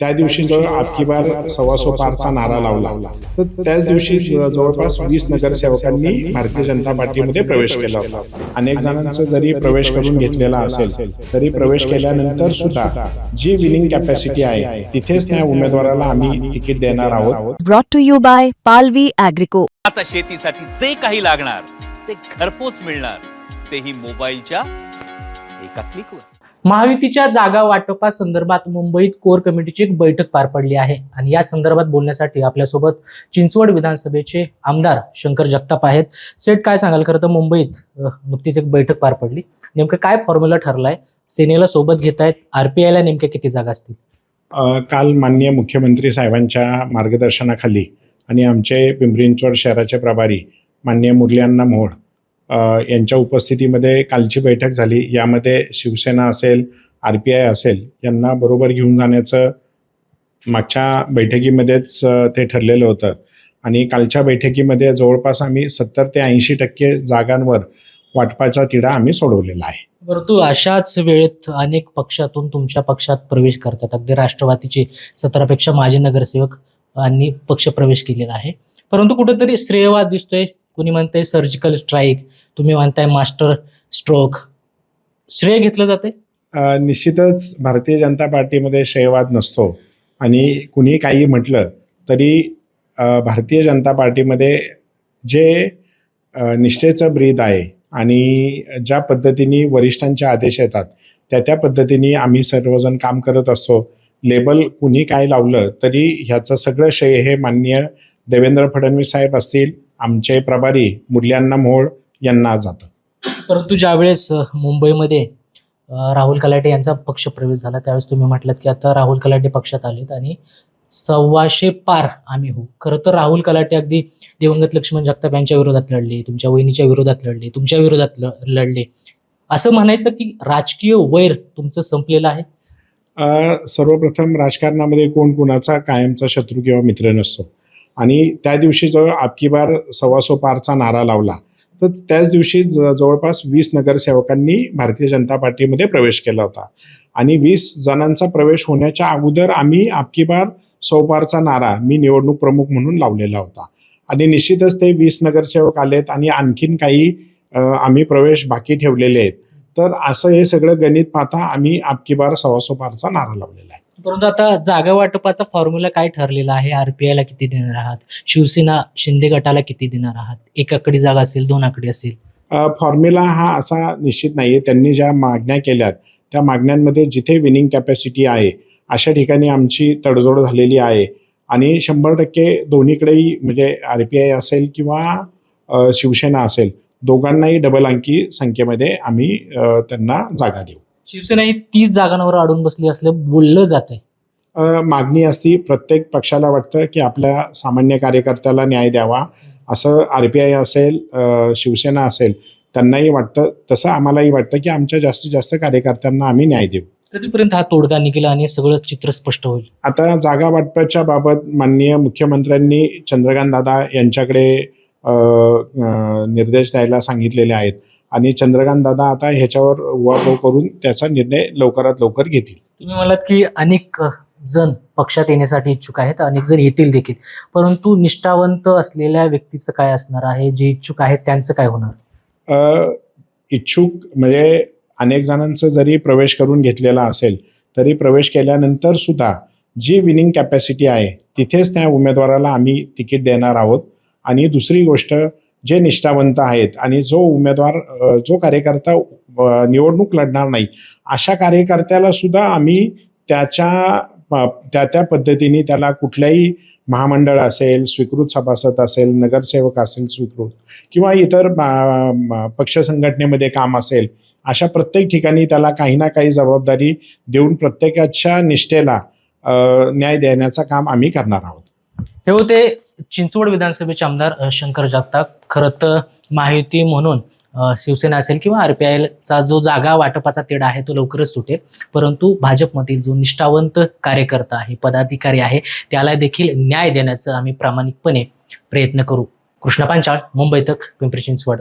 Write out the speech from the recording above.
त्या दिवशी जो आपकी बार सव्वासो पारचा नारा लावला. तर त्याच दिवशी जवळपास वीस नगरसेवकांनी भारतीय जनता पार्टीमध्ये प्रवेश केला होता. अनेक जणांचा जरी प्रवेश करून घेतलेला असेल तरी प्रवेश केल्यानंतर सुद्धा जी विनिंग कॅपॅसिटी आहे तिथेच त्या उमेदवाराला आम्ही तिकीट देणार आहोत. Brought to you by Palvi Agrico. आता शेतीसाठी जे काही लागणार ते घरपोच मिळणार. तेही मोबाईलच्या एका क्लिकवर महायुतीच्या जागा वाटपासंदर्भात मुंबईत कोर कमिटीची एक बैठक पार पडली आहे. आणि या संदर्भात बोलण्यासाठी आपल्यासोबत चिंचवड विधानसभेचे आमदार शंकर जगताप आहेत. सेठ काय सांगाल? खरं तर मुंबईत नुकतीच एक बैठक पार पडली. नेमकं काय फॉर्म्युला ठरलाय? सेनेला सोबत घेत आहेत आरपीआयला नेमक्या किती जागा असतील? काल माननीय मुख्यमंत्री साहेबांच्या मार्गदर्शनाखाली आणि आमचे पिंपरी चिंचवड शहराचे प्रभारी माननीय मुरलीअण्णा मोहोळ यांच्या उपस्थितीमध्ये कालची बैठक झाली. यामध्ये शिवसेना असेल आर पी आय असेल यांना बरोबर घेऊन जाण्याचं मागच्या बैठकीमध्येच ते ठरलेलं होतं. आणि कालच्या बैठकीमध्ये जवळपास आम्ही सत्तर ते ऐंशी टक्के जागांवर वाटपाचा तिढा आम्ही सोडवलेला आहे. परंतु अशाच वेळेत अनेक पक्षातून तुमच्या पक्षात प्रवेश करतात. अगदी राष्ट्रवादीचे सतरापेक्षा माजी नगरसेवक यांनी पक्ष प्रवेश केलेला आहे. परंतु कुठेतरी श्रेयवाद दिसतोय कुणी म्हणताय सर्जिकल स्ट्राईक तुम्ही म्हणताय मास्टर स्ट्रोक श्रेय घेतलं जाते निश्चितच भारतीय जनता पार्टीमध्ये श्रेयवाद नसतो. आणि कुणी काही म्हटलं तरी भारतीय जनता पार्टीमध्ये जे निष्ठेचं ब्रीद आहे आणि ज्या पद्धतीने वरिष्ठांचे आदेश येतात त्या त्या पद्धतीने आम्ही सर्वजण काम करत असतो. लेबल कुणी काय लावलं तरी ह्याचं सगळं श्रेय हे माननीय देवेंद्र फडणवीस साहेब असतील आमचे प्रभारी मुरल्यांना मोहोळ यांना जातं. परंतु ज्यावेळेस मुंबईमध्ये राहुल कलाटे यांचा पक्ष प्रवेश झाला त्यावेळेस तुम्ही म्हटलात की आता राहुल कलाटे पक्षात आलेत आणि सव्वाशे पार आम्ही हो. खरं तर राहुल कलाटे अगदी दिवंगत लक्ष्मण जगताप यांच्या विरोधात लढले तुमच्या वहिनीच्या विरोधात लढले तुमच्या विरोधात लढले. असं म्हणायचं की राजकीय वैर तुमचं संपलेलं आहे? सर्वप्रथम राजकारणामध्ये कोण कुणाचा कायमचा शत्रू किंवा मित्र नसतो. आणि त्या दिवशी जवळ आपकी बार सव्वासो पारचा नारा लावला तर त्याच दिवशी ज जवळपास वीस नगरसेवकांनी भारतीय जनता पार्टीमध्ये प्रवेश केला होता. आणि वीस जणांचा प्रवेश होण्याच्या अगोदर आम्ही आपकी बार सौपारचा नारा मी निवडणूक प्रमुख म्हणून लावलेला होता. आणि निश्चितच ते वीस नगरसेवक आलेत आणि आणखीन काही आम्ही प्रवेश बाकी ठेवलेले आहेत. तर असं हे सगळं गणित पाहता आम्ही आपकी बार सव्वासो पारचा नारा लावलेला आहे. परंतु आता जागा वाटपाचा फॉर्म्युला काय ठरलेला आहे? आरपीआय ला किती देणार आहात? शिवसेना शिंदे गटाला किती देणार आहात? एक आकडी जागा असेल दोन आकडी असेल फॉर्म्युला हा असा निश्चित नाही आहे त्यांनी ज्या मागण्या केल्यात त्या मागण्यांमध्ये जिथे विनिंग कॅपॅसिटी आहे अशा ठिकाणी आमची तडजोड झालेली आहे. आणि शंभर टक्के दोन्हीकडेही म्हणजे आर पी आय असेल किंवा शिवसेना असेल दोघांनाही डबल अंकी संख्येमध्ये आम्ही त्यांना जागा देऊ. शिवसेना ही तीस जागांवर अडून बसली असलं बोललं जात मागणी असती प्रत्येक पक्षाला वाटतं की आपल्या सामान्य कार्यकर्त्याला न्याय द्यावा. असं आर पी आय असेल शिवसेना असेल त्यांनाही वाटतं तसं आम्हालाही वाटतं की आमच्या जास्तीत जास्त कार्यकर्त्यांना आम्ही न्याय देऊ. कधीपर्यंत हा तोडगा निघेल आणि सगळं चित्र स्पष्ट होईल? आता जागा वाटपाच्या बाबत माननीय मुख्यमंत्र्यांनी चंद्रकांत दादा यांच्याकडे निर्देश द्यायला सांगितलेले आहेत. आणि चंद्रकांत दादा आता ह्याच्यावर उहापोह करून त्याचा निर्णय लवकरात लवकर घेतील. तुम्ही म्हणालात की अनेक जण पक्षात येण्यासाठी इच्छुक आहेत अनेक जण येतील देखील. परंतु निष्ठावंत असलेल्या व्यक्तीचं काय असणार आहे? जे इच्छुक आहेत त्यांचं काय होणार? इच्छुक म्हणजे अनेक जणांचं जरी प्रवेश करून घेतलेला असेल तरी प्रवेश केल्यानंतर सुद्धा जी विनिंग कॅपॅसिटी आहे तिथेच त्या उमेदवाराला आम्ही तिकीट देणार आहोत. आणि दुसरी गोष्ट जे निष्ठावंत आहेत आणि जो उमेदवार जो कार्यकर्ता निवडणूक लढणार नाही अशा कार्यकर्त्याला सुद्धा आम्ही त्याच्या प- त्या त्या पद्धतीने त्याला कुठल्याही महामंडळ असेल स्वीकृत सभासद असेल नगरसेवक असेल स्वीकृत किंवा इतर पक्ष संघटनेमध्ये काम असेल अशा प्रत्येक ठिकाणी त्याला काही ना काही जबाबदारी देऊन प्रत्येकाच्या निष्ठेला न्याय देण्याचं काम आम्ही करणार आहोत. हे होते चिंचवड विधानसभेचे आमदार शंकर जगताप. खरं तर महायुती म्हणून शिवसेना असेल किंवा आर पी आयचा जो जागा वाटपाचा तेढा आहे तो लवकरच सुटेल. परंतु भाजपमधील जो निष्ठावंत कार्यकर्ता आहे पदाधिकारी आहे त्याला देखील न्याय देण्याचं आम्ही प्रामाणिकपणे प्रयत्न करू. कृष्णा पांचाळ मुंबई तक पिंपरी चिंचवड.